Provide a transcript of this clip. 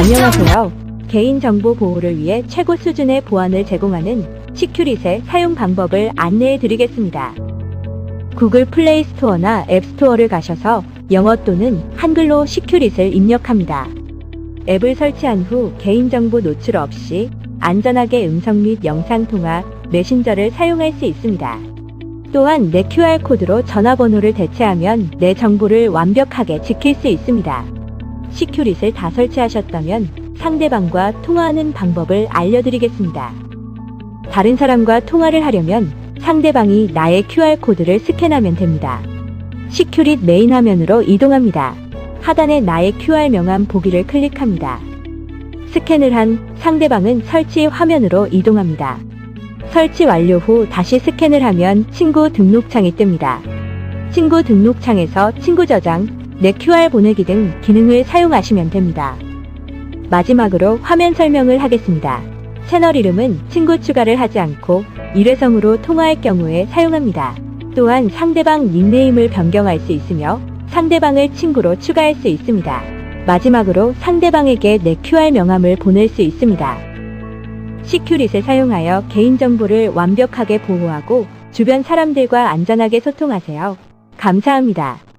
안녕하세요. 개인정보 보호를 위해 최고 수준의 보안을 제공하는 시큐릿의 사용 방법을 안내해 드리겠습니다. 구글 플레이 스토어나 앱 스토어를 가셔서 영어 또는 한글로 시큐릿을 입력합니다. 앱을 설치한 후 개인정보 노출 없이 안전하게 음성 및 영상 통화, 메신저를 사용할 수 있습니다. 또한 내 QR코드로 전화번호를 대체하면 내 정보를 완벽하게 지킬 수 있습니다. 시큐릿을 다 설치하셨다면 상대방과 통화하는 방법을 알려드리겠습니다. 다른 사람과 통화를 하려면 상대방이 나의 QR코드를 스캔하면 됩니다. 시큐릿 메인 화면으로 이동합니다. 하단에 나의 QR 명함 보기를 클릭합니다. 스캔을 한 상대방은 설치 화면으로 이동합니다. 설치 완료 후 다시 스캔을 하면 친구 등록창이 뜹니다. 친구 등록창에서 친구 저장, 내 QR 보내기 등 기능을 사용하시면 됩니다. 마지막으로 화면 설명을 하겠습니다. 채널 이름은 친구 추가를 하지 않고 일회성으로 통화할 경우에 사용합니다. 또한 상대방 닉네임을 변경할 수 있으며 상대방을 친구로 추가할 수 있습니다. 마지막으로 상대방에게 내 QR 명함을 보낼 수 있습니다. 시큐릿을 사용하여 개인정보를 완벽하게 보호하고 주변 사람들과 안전하게 소통하세요. 감사합니다.